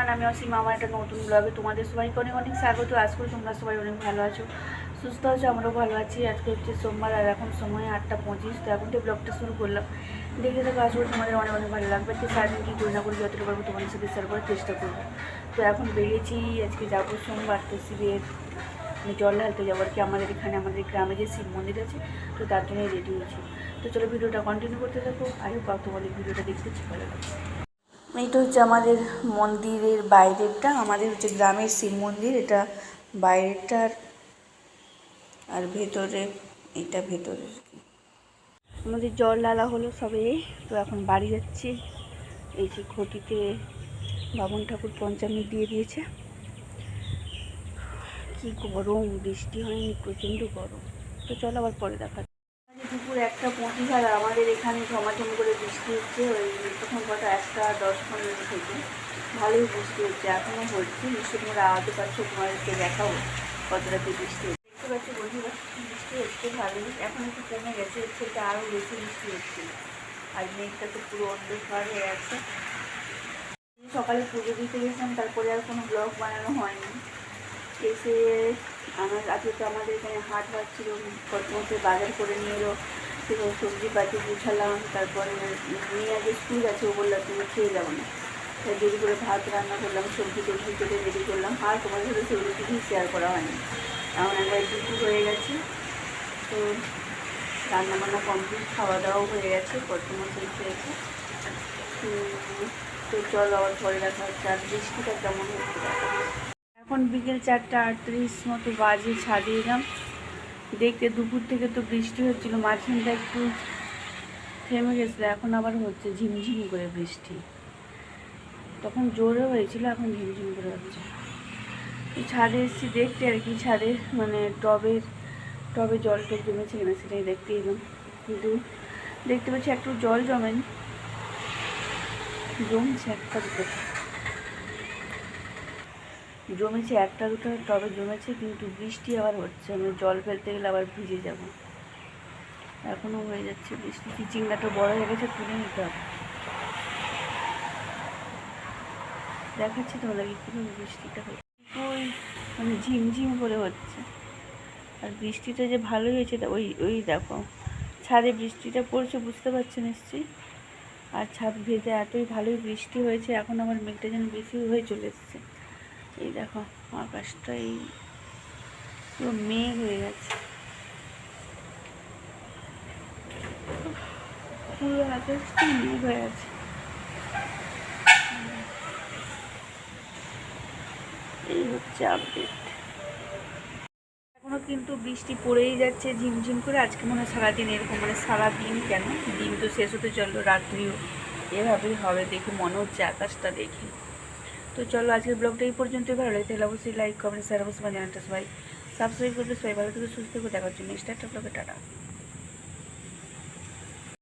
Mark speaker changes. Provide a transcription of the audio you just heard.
Speaker 1: আর আমি অসীমা, আমার একটা নতুন ব্লগে তোমাদের সবাইকে অনেক অনেক স্বাগত। আজ করে তোমরা সবাই অনেক ভালো আছো, সুস্থ আছো, আমরাও ভালো আছি। আজকে হচ্ছে সোমবার আর এখন সময় আটটা পঁচিশ, তো এখন থেকে ব্লগটা শুরু করলাম। দেখে দেখো আজ করে তোমাদের অনেক অনেক ভালো লাগবে। তো সারাদিন কী করি না করি যতটা পারব তোমাদের সাথে শেয়ার করার চেষ্টা করব। তো এখন বেরিয়েছি, আজকে যাব সোমবার, তো শিবের জল ঢালতে যাব আর কি। আমাদের এখানে, আমাদের গ্রামে যে শিব মন্দির আছে, তো তার জন্যই রেডি হয়েছি। তো চলো ভিডিওটা কন্টিনিউ করতে থাকো। হোপ তোমাদের ভিডিওটা দেখতে ভালো লাগবে। এইটা হচ্ছে আমাদের মন্দিরের বাইরেরটা, আমাদের হচ্ছে গ্রামের শিব মন্দির, এটা বাইরেরটার আর ভেতরে, এটা ভেতরে আমাদের জল ডালা হলো সবে, তো এখন বাড়ি যাচ্ছি। এই যে ঘটিতে বামন ঠাকুর পঞ্চামৃত দিয়ে দিয়েছে। কি গরম, বৃষ্টি হয়নি, প্রচণ্ড গরম। তো চলো আবার পরে দেখা দুপুর একটা পঁচিশ আর আমাদের এখানে ঝমাঝম করে বৃষ্টি হচ্ছে, ওই তখন কটা একটা দশ পনেরো থেকে। ভালোই বৃষ্টি হচ্ছে এখনও হচ্ছে। নিশ্চয়ই তোমরা আওয়াজে পাচ্ছ, তোমাদেরকে দেখাবো কতটা কি বৃষ্টি হচ্ছে। দেখতে পাচ্ছি বন্ধুরা বৃষ্টি হচ্ছে, ভালোই। এখন একটু কমে গেছে, হচ্ছে সেটা আরও বেশি বৃষ্টি হচ্ছিল আর মেঘটা তো পুরো অন্ধকার হয়ে আছে। সকালে পুজো দিতে গেছিলাম, তারপরে আর কোনো ব্লগ বানানো হয়নি। এসে আমার আজকে তো আমাদের এখানে হাট হাট ছিল প্রথমত বাজার করে নিয়ে এলো, সেখানে সবজি পাতি গুছালাম, তারপরে নিয়ে আগে স্কুল আছে ও বলল, তুমি খেয়ে যাব না। তাই দেরি করে ভাত রান্না করলাম, সবজি টবজি কেটে রেডি করলাম। আর তোমার সাথে সেগুলো কিছুই শেয়ার করা হয়নি। এমন একবার দুপুর হয়ে গেছে, তো রান্না বান্না কমপ্লিট খাওয়া দাওয়াও হয়ে গেছে। প্রথমত খেয়েছে তো চল আবার পরে দেখা হচ্ছে। আর বৃষ্টিটা কেমন হচ্ছে। এখন বিকেল চারটা আটত্রিশ মতো বাজে, ছাদে এলাম। দেখতে দুপুর থেকে তো বৃষ্টি হচ্ছিল, মাঝখানটা একটু থেমে গেছিল, এখন আবার হচ্ছে ঝিমঝিম করে বৃষ্টি। তখন জোরে হয়েছিল, এখন ঝিমঝিম করে হচ্ছে। ছাদে এসেছি দেখতে আর কি, ছাদে মানে টবের, টবে জল টব জমেছে কিনা সেটাই দেখতে এলাম। কিন্তু দেখতে পাচ্ছি একটু জল জমেনি, জমছে একটা জমেছে, একটা দুটো টবে জমেছে, কিন্তু বৃষ্টি আবার হচ্ছে। আমি জল ফেলতে গেলে আবার ভিজে যাব। এখনও হয়ে যাচ্ছে বৃষ্টি। চিচিংড়াটা বড় হয়ে গেছে তুলে নিতে হবে। দেখাচ্ছি তোমাদেরকে কীভাবে বৃষ্টিটা হচ্ছে। ওই মানে ঝিমঝিম করে হচ্ছে। আর বৃষ্টিটা যে ভালোই হয়েছে তা ওই ওই দেখো। ছাদে বৃষ্টিটা পড়ছে, বুঝতে পারছ নিশ্চয়ই? আর ছাদ ভেজে এতই ভালোই বৃষ্টি হয়েছে, এখন আমার মেঘটা যেন বেশি হয়ে চলে এসছে। এই দেখো আকাশটা এই পুরো মেঘ হয়ে গেছে। পুরো আকাশটা মেঘ হয়ে আছে এই হচ্ছে আপডেট কিন্তু বৃষ্টি পড়েই যাচ্ছে, ঝিমঝিম করে। আজকে মনে হয় সারাদিন এরকম মানে সারাদিন কেন? দিন তো শেষ হতে চলল, রাত্রিও এভাবেই হবে। দেখে মনে হচ্ছে আকাশটা দেখে। তো চলো আজকের ব্লগটা এই পর্যন্তই ভালো লাগে, তাহলে অবশ্যই লাইক কমেন্ট শেয়ার অবশ্যই জানাতে সবাই। সাবস্ক্রাইব করবে সবাই, ভালো থেকে, সুস্থ করে দেখার জন্য। একটা ব্লগে টাটা।